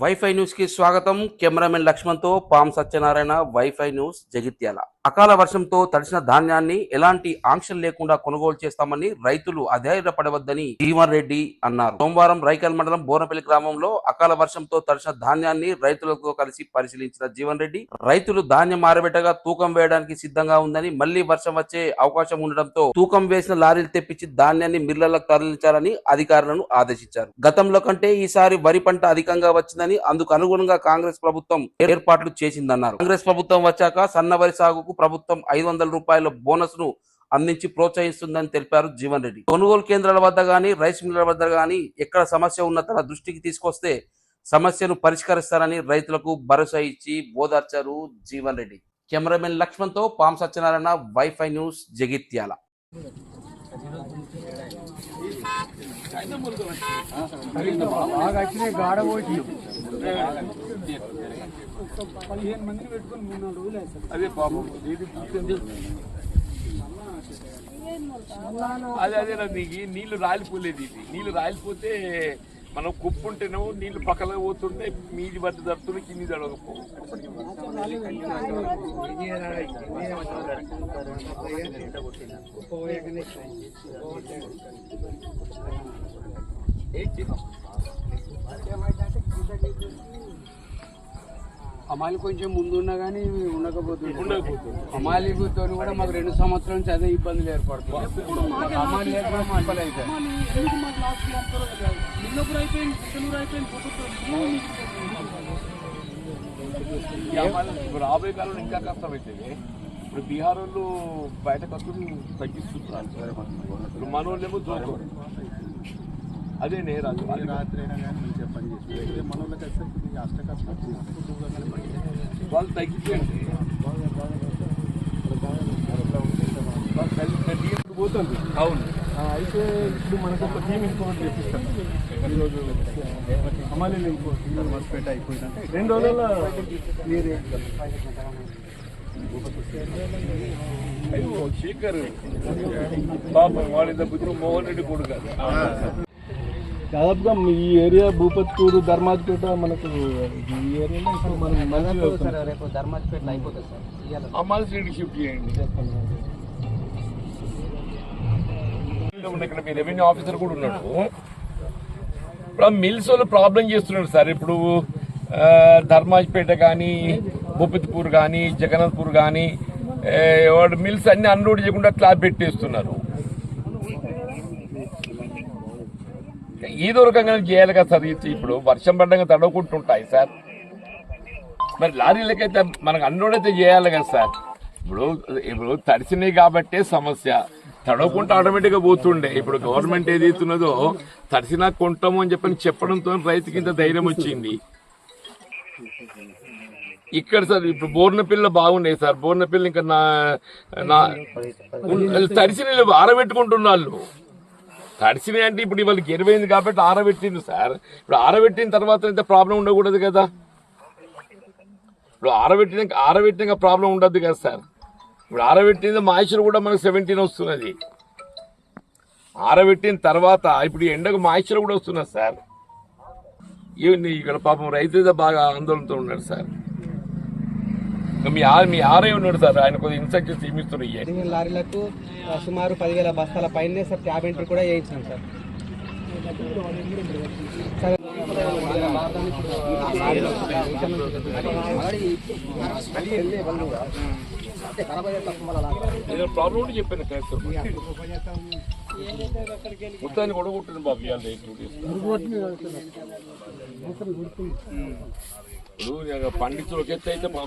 Wifi న్యూస్కి స్వాగతం. Cameraman లక్ష్మణ్తో పామ్ పాం సత్యనారాయణ. Wifi news Jagtial. అకాల వర్షంతో తడిసిన ధాన్యాన్ని ఎలాంటి ఆంక్షలు లేకుండా కొనుగోలు చేస్తామని రైతులు అధైర్యపడవద్దని జీవన్ రెడ్డి అన్నారు. సోమవారం రైకల్ మండలం బోనపల్లి గ్రామంలో అకాల వర్షంతో తడిసిన ధాన్యాన్ని రైతులతో కలిసి పరిశీలించిన జీవన్ రెడ్డి రైతులు ధాన్యం ఆరబెట్టగా తూకం వేయడానికి సిద్ధంగా ఉందని మళ్ళీ వర్షం వచ్చే అవకాశం ఉండడంతో తూకం వేసిన లారీలు తెప్పించి ధాన్యాన్ని మిల్లలకు తరలించాలని అధికారులను ఆదేశించారు. గతంలో కంటే ఈసారి వరి పంట అధికంగా వచ్చిందని అందుకు అనుగుణంగా కాంగ్రెస్ ప్రభుత్వం ఏర్పాట్లు చేసిందన్నారు. కాంగ్రెస్ ప్రభుత్వం వచ్చాక సన్న వరి సాగుకు ప్రభుత్వం ఐదు వందల రూపాయల బోనస్ను అందించి ప్రోత్సహిస్తుందని తెలిపారు జీవన్ రెడ్డి. కొనుగోలు కేంద్రాల వద్ద గాని రైస్ మిల్లర్ వద్ద కానీ ఎక్కడ సమస్య ఉన్న తన దృష్టికి తీసుకొస్తే సమస్యను పరిష్కరిస్తారని రైతులకు భరోసా ఇచ్చి బోధార్చారు జీవన్ రెడ్డి. కెమెరామెన్ లక్ష్మణ్తో పాం సత్యనారాయణ వైఫై న్యూస్ జగిత్యాల. బాగా వచ్చినాయి గాడ పోయి పదిహేను మందిని పెట్టుకొని మూడు నాలుగు రోజులు అదే పాపం. అదే అదే నీకు నీళ్ళు రాలిపోలేదు ఇది. నీళ్ళు రాలిపోతే మనం కుప్పు నీళ్ళు పక్కన పోతుంటే మీది బట్టి జరుగుతుంది కింది జరగకపో. అమాలి కొంచెం ముందు ఉన్నా కానీ ఉండకపోతుంది అమాలితో కూడా మాకు రెండు సంవత్సరాల నుంచి అదే ఇబ్బందులు ఏర్పడుతుంది అమాలి లేకుండా అవుతాయి రాబోయే కాలంలో ఇంకా కష్టం అవుతుంది ఇప్పుడు బీహార్ వాళ్ళు బయట ఖర్చులు తగ్గిస్తున్నారు. ఇప్పుడు మన వాళ్ళేమో దూరం అదే నేరాలు రాత్రి అయినా కానీ మంచిగా పని చేస్తుంది అయితే మన వాళ్ళకి ఇది అష్ట కష్టం వాళ్ళు తగ్గిపోయింది వాళ్ళు తగ్గి- నీళ్ళు పోతుంది అవును. ఆ, అయితే ఇప్పుడు మనకు ఒక టీం ఇంకోటి చేపిస్తాం ఈరోజు అమ్మాయిలు ఇంకో హాస్పేట అయిపోయిందంటే రెండు రోజుల్లో మీరు అయ్యో శేఖర్. పాపం వాళ్ళ బుద్ధి మోహన్ రెడ్డి కొడుకు కాదు. దాదాపుగా ఈ ఏరియా భూపత్కూరు ధర్మాజ్పేట మనకు ఈ ఏరియాలో ఇప్పుడు మనం మంచిగా. రేపు ధర్మాజ్పేటలో అయిపోతుంది సార్. అమ్మాయి సీట్ షిఫ్ట్ చేయండి. ఉన్న ఇక్కడ మీ రెవెన్యూ ఆఫీసర్ కూడా ఉన్నాడు. ఇప్పుడు ఆ మిల్స్ వాళ్ళు ప్రాబ్లం చేస్తున్నాడు సార్. ఇప్పుడు ఆ, ధర్మాజ్పేట కానీ భూపతిపూర్ కానీ జగన్నాథ్పూర్ కానీ వాడు మిల్స్ అన్ని అన్లోడ్ చేయకుండా అట్లా పెట్టేస్తున్నారు. ఏదో రకంగా చేయాలి కదా సార్? ఇప్పుడు వర్షం పడ్డంగా తడవకుంటుంటాయి సార్. మరి లారీలకైతే మనకు అన్లోడ్ అయితే చేయాలి కదా సార్. ఇప్పుడు ఇప్పుడు తడిసినాయి కాబట్టే సమస్య. తడవకుండా ఆటోమేటిక్గా పోతుండే. ఇప్పుడు గవర్నమెంట్ ఏది ఇస్తున్నదో తడిసినా కొంటాము అని చెప్పని చెప్పడంతో రైతుకి ఇంత ధైర్యం వచ్చింది. ఇక్కడ సార్ ఇప్పుడు బోర్న పిల్ల బాగున్నాయి సార్. బోర్న పిల్ల ఇంకా నా తడిసిన నీళ్ళు ఆరబెట్టుకుంటున్నారు తడిసినాయి అంటే ఇప్పుడు వాళ్ళకి ఎరువైంది కాబట్టి ఆరబెట్టింది సార్. ఇప్పుడు ఆరబెట్టిన తర్వాత ఇంత ప్రాబ్లం ఉండకూడదు కదా. ఇప్పుడు ఆరబెట్టిన ఆరబెట్టినాక ప్రాబ్లం ఉండదు కదా సార్. ఇప్పుడు ఆరబెట్టిన మాయిశ్చర్ కూడా మనకు సెవెంటీన్ వస్తున్నది. ఆరబెట్టిన తర్వాత ఇప్పుడు ఎండకు మాయిశ్చర్ కూడా వస్తున్నది సార్. ఇక్కడ పాపం రైతు బాగా ఆందోళనతో ఉన్నాడు సార్. మీ ఆ మీ ఆరే ఉన్నాడు సార్. ఆయన కొద్దిగా ఇన్స్ట్రక్షన్స్ పదివేల లారీలకు సుమారు పదివేల బస్తాల పైనే సార్ క్యాబ్ ఎంట్రీ కూడా చేయించాం సార్. ప్రాబ్లం ఉంటే చెప్పాను మొత్తాన్ని బాబు ఇవాళ పండించు ఒక ఎత్తు అయితే మా